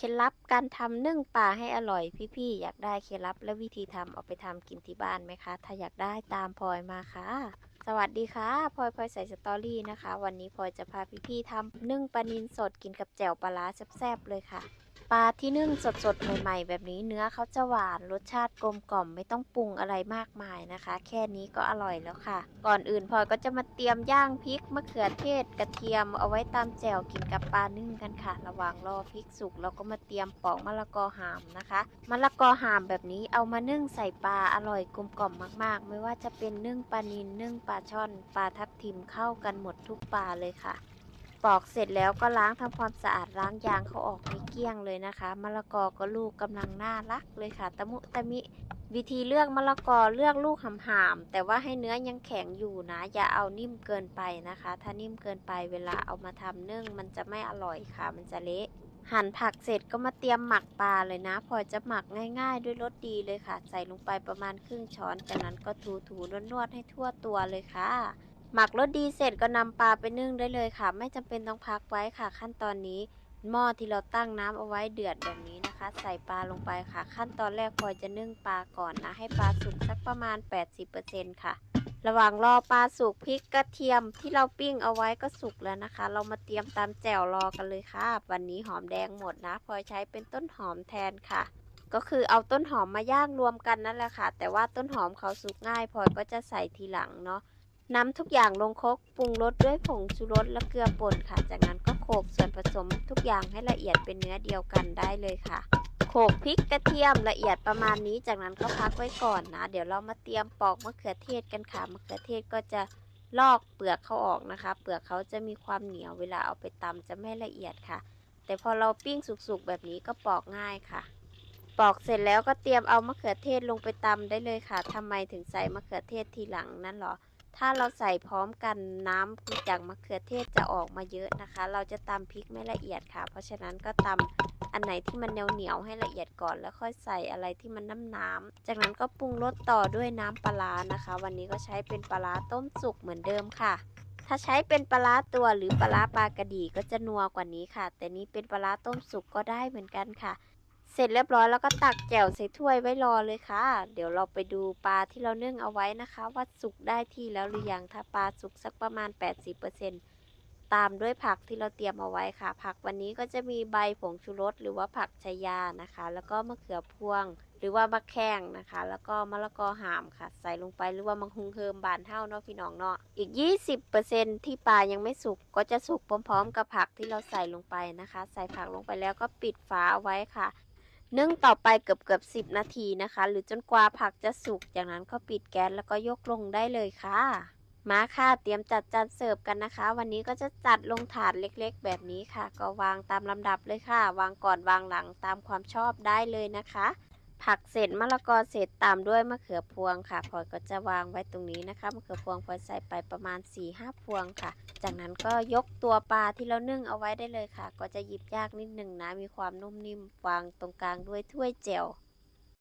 เคล็ดลับการทำนึ่งปลาให้อร่อยพี่ๆอยากได้เคล็ดลับและวิธีทำเอาไปทำกินที่บ้านไหมคะ ถ้าอยากได้ตามพลอยมาค่ะ สวัสดีค่ะพลอยพลอยใส่สตอรี่นะคะ วันนี้พลอยจะพาพี่ๆทำนึ่งปลานิลสดกินกับแจ่วปลาร้าแซ่บๆเลยค่ะ ปลาที่นึ่งสดๆ ใหม่ๆ แบบนี้เนื้อเขาจะหวานรสชาติกลมกล่อมไม่ต้องปรุงอะไรมากมายนะคะ แค่นี้ก็อร่อยแล้วค่ะ ก่อนอื่นพลอยก็จะมาเตรียมย่างพริกมะเขือเทศกระเทียมเอาไว้ตามแจ่วกินกับปลานึ่งกันค่ะ ระหว่างรอพริกสุกเราก็มาเตรียมปอกมะละกอหามนะคะมะละกอหามแบบนี้เอามานึ่งใส่ปลาอร่อยกลมกล่อมมาก ๆ ไม่ว่าจะเป็นนึ่งปลานิลนึ่งปลาช่อนปลาทับทิมเข้ากันหมดทุกปลาเลยค่ะ ปอกเสร็จแล้วก็ล้างทำความสะอาดล้างยางเขาออกไม่เกลี้ยงเลยนะคะมะละกอก็ลูกกำลังน่ารักเลยค่ะตะมุตะมิวิธีเลือกมะละกอเลือกลูกหามๆแต่ว่าให้เนื้อยังแข็งอยู่นะ อย่าเอานิ่มเกินไปนะคะ ถ้านิ่มเกินไปเวลาเอามาทำนึ่งมันจะไม่อร่อยค่ะ มันจะเละหั่นผักเสร็จก็มาเตรียมหมักปลาเลยนะ พอจะหมักง่าย ๆ ด้วยรสดีเลยค่ะ ใส่ลงไปประมาณครึ่งช้อน จากนั้นก็ถูๆนวดๆให้ทั่วตัวเลยค่ะ หมักรสดีเสร็จก็นำปลาไปนึ่งได้เลยค่ะ ไม่จำเป็นต้องพักไว้ค่ะ ขั้นตอนนี้หม้อที่เราตั้งน้ำเอาไว้เดือดแบบนี้นะคะ ใส่ปลาลงไปค่ะ ขั้นตอนแรกพลอจะนึ่งปลาก่อนนะ ให้ปลาสุกสักประมาณ 80%ค่ะ ระหว่างรอปลาสุกพริกกระเทียมที่เราปิ้งเอาไว้ก็สุกแล้วนะคะ เรามาเตรียมตามแจ่วรอกันเลยค่ะ วันนี้หอมแดงหมดนะพลอใช้เป็นต้นหอมแทนค่ะ ก็คือเอาต้นหอมมาย่างรวมกันนั่นแหละค่ะ แต่ว่าต้นหอมเขาสุกง่ายพลอก็จะใส่ทีหลังเนาะ นำทุกอย่างลงครกปรุงรสด้วยผงชูรสและเกลือป่นค่ะ จากนั้นก็โขลกส่วนผสมทุกอย่างให้ละเอียดเป็นเนื้อเดียวกันได้เลยค่ะ โขลกพริกกระเทียมละเอียดประมาณนี้ จากนั้นก็พักไว้ก่อนนะ เดี๋ยวเรามาเตรียมปอกมะเขือเทศกันค่ะ มะเขือเทศก็จะลอกเปลือกเขาออกนะคะ เปลือกเขาจะมีความเหนียวเวลาเอาไปตำจะไม่ละเอียดค่ะ แต่พอเราปิ้งสุกๆแบบนี้ก็ปอกง่ายค่ะ ปอกเสร็จแล้วก็เตรียมเอามะเขือเทศลงไปตำได้เลยค่ะทำไมถึงใส่มะเขือเทศทีหลังนั่นหรอ ถ้าเราใส่พร้อมกันน้ำจากมะเขือเทศจะออกมาเยอะนะคะ เราจะตำพริกไม่ละเอียดค่ะ เพราะฉะนั้นก็ตำอันไหนที่มันเหนียวเหนียวให้ละเอียดก่อน แล้วค่อยใส่อะไรที่มันน้ำน้ำๆจากนั้นก็ปรุงรสต่อด้วยน้ำปลาร้านะคะ วันนี้ก็ใช้เป็นปลาร้าต้มสุกเหมือนเดิมค่ะ ถ้าใช้เป็นปลาร้าตัวหรือปลาร้าปลากระดีก็จะนัวกว่านี้ค่ะ แต่นี้เป็นปลาร้าต้มสุกก็ได้เหมือนกันค่ะ เสร็จเรียบร้อยแล้วก็ตักแจ่วใส่ถ้วยไว้รอเลยค่ะ เดี๋ยวเราไปดูปลาที่เรานึ่งเอาไว้นะคะ ว่าสุกได้ที่แล้วหรือยังถ้าปลาสุกสักประมาณ 80%ตามด้วยผักที่เราเตรียมเอาไว้ค่ะ ผักวันนี้ก็จะมีใบผงชูรสหรือว่าผักชายานะคะ แล้วก็มะเขือพวง หรือว่ามะแข้งนะคะ แล้วก็มะละกอหามค่ะ ใส่ลงไปหรือว่ามังคุงเฮิมบานเท่าเนาะพี่น้องเนาะอีก 20%ที่ปลายังไม่สุกก็จะสุกพร้อม ๆ กับผักที่เราใส่ลงไปนะคะ ใส่ผักลงไปแล้วก็ปิดฝาเอาไว้ค่ะ นึ่งต่อไปเกือบเกือบสิบนาทีนะคะ หรือจนกว่าผักจะสุก จากนั้นก็ปิดแก๊สแล้วก็ยกลงได้เลยค่ะ มาค่ะเตรียมจัดจานเสิร์ฟกันนะคะ วันนี้ก็จะจัดลงถาดเล็กๆ แบบนี้ค่ะ ก็วางตามลำดับเลยค่ะ วางก่อนวางหลังตามความชอบได้เลยนะคะ ผักเสร็จมะละกอเสร็จตามด้วยมะเขือพวงค่ะพลอยก็จะวางไว้ตรงนี้นะคะมะเขือพวงพลอยใส่ไปประมาณ4-5พวงค่ะ จากนั้นก็ยกตัวปลาที่เรานึ่งเอาไว้ได้เลยค่ะ ก็จะหยิบยากนิดหนึ่งนะมีความนุ่มนิ่มวางตรงกลางด้วยถ้วยเจล